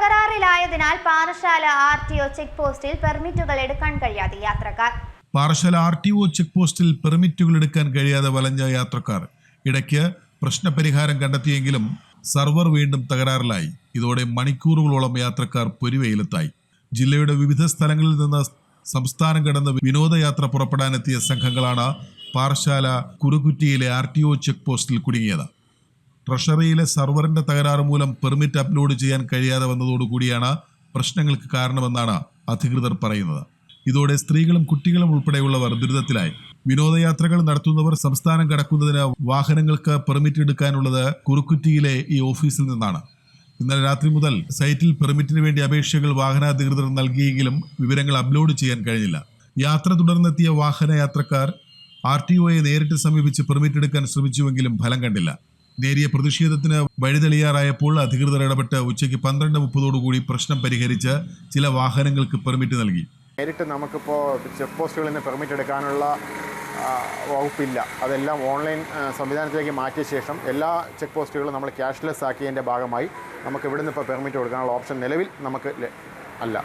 തകരാറിലായതിനാൽ Parassala R T O check പോസ്റ്റിൽ പെർമിറ്റുകൾ എടുക്കാൻ കഴിയാതെ യാത്രക്കാർ. Parassala R T O check പോസ്റ്റിൽ പെർമിറ്റുകൾ എടുക്കാൻ കഴിയാതെ വലഞ്ഞ യാത്രക്കാർ. ഇടയ്ക്ക് പ്രശ്നപരിഹാരം കണ്ടെത്തിയെങ്കിലും സർവർ വീണ്ടും തകരാറിലായി. ഇതോടെ മണിക്കൂറുകളോളം യാത്രക്കാർ പൊരുവെയിലെത്തായി. ജില്ലയുടെ വിവിധ സ്ഥലങ്ങളിൽ നിന്ന് സംസ്ഥാനം കടന്ന് വിനോദയാത്ര പുറപ്പെടാനെത്തിയ സംഘങ്ങളാണ് പാറശാല കുറുകുറ്റിയിലെ ആർ ടി ഒ ചെക്ക് പോസ്റ്റിൽ കുടുങ്ങിയത്. ട്രഷറിയിലെ സെർവറിന്റെ തകരാറ് മൂലം പെർമിറ്റ് അപ്ലോഡ് ചെയ്യാൻ കഴിയാതെ വന്നതോടുകൂടിയാണ് പ്രശ്നങ്ങൾക്ക് കാരണമെന്നാണ് അധികൃതർ പറയുന്നത്. ഇതോടെ സ്ത്രീകളും കുട്ടികളും ഉൾപ്പെടെയുള്ളവർ ദുരിതത്തിലായി. വിനോദയാത്രകൾ നടത്തുന്നവർ സംസ്ഥാനം കടക്കുന്നതിന് വാഹനങ്ങൾക്ക് പെർമിറ്റ് എടുക്കാനുള്ളത് കുറുക്കുറ്റിയിലെ ഈ ഓഫീസിൽ നിന്നാണ്. ഇന്നലെ രാത്രി മുതൽ സൈറ്റിൽ പെർമിറ്റിന് വേണ്ടി അപേക്ഷകൾ വാഹനാധികൃതർ നൽകിയെങ്കിലും വിവരങ്ങൾ അപ്ലോഡ് ചെയ്യാൻ കഴിഞ്ഞില്ല. യാത്ര തുടർന്നെത്തിയ വാഹനയാത്രക്കാർ ആർ ടി ഒയെ നേരിട്ട് സമീപിച്ച് പെർമിറ്റ് എടുക്കാൻ ശ്രമിച്ചുവെങ്കിലും ഫലം കണ്ടില്ല. നേരിയ പ്രതിഷേധത്തിന് വഴിതെളിയാറായപ്പോൾ അധികൃതർ ഇടപെട്ട് ഉച്ചയ്ക്ക് പന്ത്രണ്ട് മുപ്പതോടുകൂടി പ്രശ്നം പരിഹരിച്ച് ചില വാഹനങ്ങൾക്ക് പെർമിറ്റ് നൽകി. നേരിട്ട് നമുക്കിപ്പോൾ ചെക്ക് പോസ്റ്റുകളിൽ നിന്ന് പെർമിറ്റ് എടുക്കാനുള്ള വകുപ്പില്ല. അതെല്ലാം ഓൺലൈൻ സംവിധാനത്തിലേക്ക് മാറ്റിയ ശേഷം എല്ലാ ചെക്ക് പോസ്റ്റുകളും നമ്മൾ ക്യാഷ്ലെസ് ആക്കിയതിന്റെ ഭാഗമായി നമുക്ക് ഇവിടുന്ന് ഇപ്പോൾ പെർമിറ്റ് കൊടുക്കാനുള്ള ഓപ്ഷൻ നിലവിൽ നമുക്ക് അല്ല.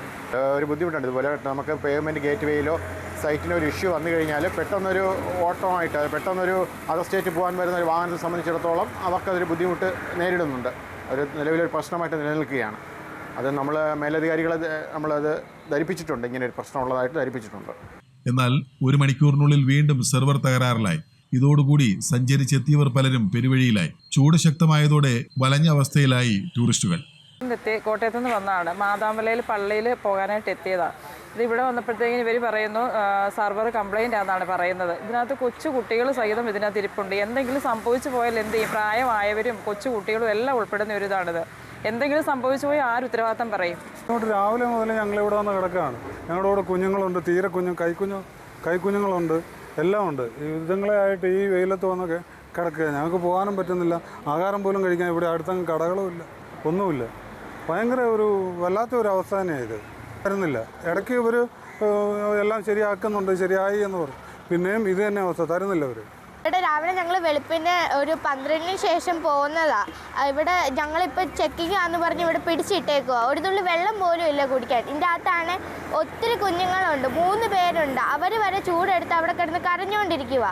ഒരു ബുദ്ധിമുട്ടുണ്ട്. ഇതുപോലെ നമുക്ക് പേയ്മെന്റ് ഗേറ്റ് വേയിലോ സൈറ്റിന് ഒരു ഇഷ്യൂ വന്നു കഴിഞ്ഞാൽ പെട്ടെന്നൊരു ഓട്ടമായിട്ട് പെട്ടെന്നൊരു അതർ സ്റ്റേറ്റ് പോകാൻ വരുന്ന ഒരു വാഹനത്തെ സംബന്ധിച്ചിടത്തോളം അവർക്കതൊരു ബുദ്ധിമുട്ട് നേരിടുന്നുണ്ട്. ഒരു നിലവിലൊരു പ്രശ്നമായിട്ട് നിലനിൽക്കുകയാണ്. അത് നമ്മൾ മേലധികാരികളെ നമ്മളത് ധരിപ്പിച്ചിട്ടുണ്ട്. ഇങ്ങനെ ഒരു പ്രശ്നമുള്ളതായിട്ട് ധരിപ്പിച്ചിട്ടുണ്ട്. എന്നാൽ ഒരു മണിക്കൂറിനുള്ളിൽ വീണ്ടും സെർവർ തകരാറിലായി. ഇതോടുകൂടി സഞ്ചരിച്ചെത്തിയവർ പലരും പെരുവഴിയിലായി. ചൂട് ശക്തമായതോടെ വലഞ്ഞ അവസ്ഥയിലായി ടൂറിസ്റ്റുകൾ. എത്തി കോട്ടയത്ത് നിന്ന് വന്നതാണ്. മാതാമലയിൽ പള്ളിയിൽ പോകാനായിട്ട് എത്തിയതാണ് ഇത് ഇവിടെ ഇവർ പറയുന്നു സർവർ കംപ്ലൈന്റ് ആണെന്നാണ് പറയുന്നത്. ഇതിനകത്ത് കൊച്ചു കുട്ടികൾ സഹിതം ഇതിനകത്ത് ഇരിപ്പുണ്ട്. എന്തെങ്കിലും സംഭവിച്ചു പോയാൽ എന്ത് ചെയ്യും? പ്രായമായവരും കൊച്ചു കുട്ടികളും എല്ലാം ഉൾപ്പെടുന്ന ഒരു ഇതാണിത്. എന്തെങ്കിലും സംഭവിച്ചു പോയാൽ ആര് ഉത്തരവാദിത്തം പറയും? രാവിലെ മുതൽ ഞങ്ങൾ ഇവിടെ വന്ന് കിടക്കുകയാണ്. ഞങ്ങളുടെ കൂടെ കുഞ്ഞുങ്ങളുണ്ട് തീരെ കുഞ്ഞു കൈക്കുഞ്ഞു കൈക്കുഞ്ഞുങ്ങളുണ്ട് എല്ലാം ഉണ്ട്. ഈ ഇതുങ്ങളെ ആയിട്ട് ഈ വെയിലത്ത് വന്നൊക്കെ കിടക്കുക ഞങ്ങൾക്ക് പോകാനും പറ്റുന്നില്ല. ആഹാരം പോലും കഴിക്കാൻ ഇവിടെ അടുത്തങ്ങ് കടകളും ഇല്ല ഒന്നുമില്ല. ഭയങ്കര ഒരു വല്ലാത്ത ഒരു അവസ്ഥ തന്നെയാണ് ഇത് തരുന്നില്ല ഇടയ്ക്ക് ഇവർ എല്ലാം ശരിയാക്കുന്നുണ്ട് ശരിയായി എന്ന് പറയും പിന്നെയും ഇത് തന്നെ അവസ്ഥ. തരുന്നില്ല അവർ ഇവിടെ രാവിലെ ഞങ്ങൾ വെളുപ്പിന് ഒരു പന്ത്രണ്ടിന് ശേഷം പോകുന്നതാ. ഇവിടെ ഞങ്ങളിപ്പോൾ ചെക്കിങ് ആന്ന് പറഞ്ഞ് ഇവിടെ പിടിച്ചിട്ടേക്കുക ഒരു തുള്ളി വെള്ളം പോലും ഇല്ല കുടിക്കാൻ. ഇതിന്റെ അകത്താണ് ഒത്തിരി കുഞ്ഞുങ്ങളുണ്ട്. മൂന്ന് പേരുണ്ട്. അവർ വരെ ചൂടെടുത്ത് അവിടെ കിടന്ന് കരഞ്ഞുകൊണ്ടിരിക്കുക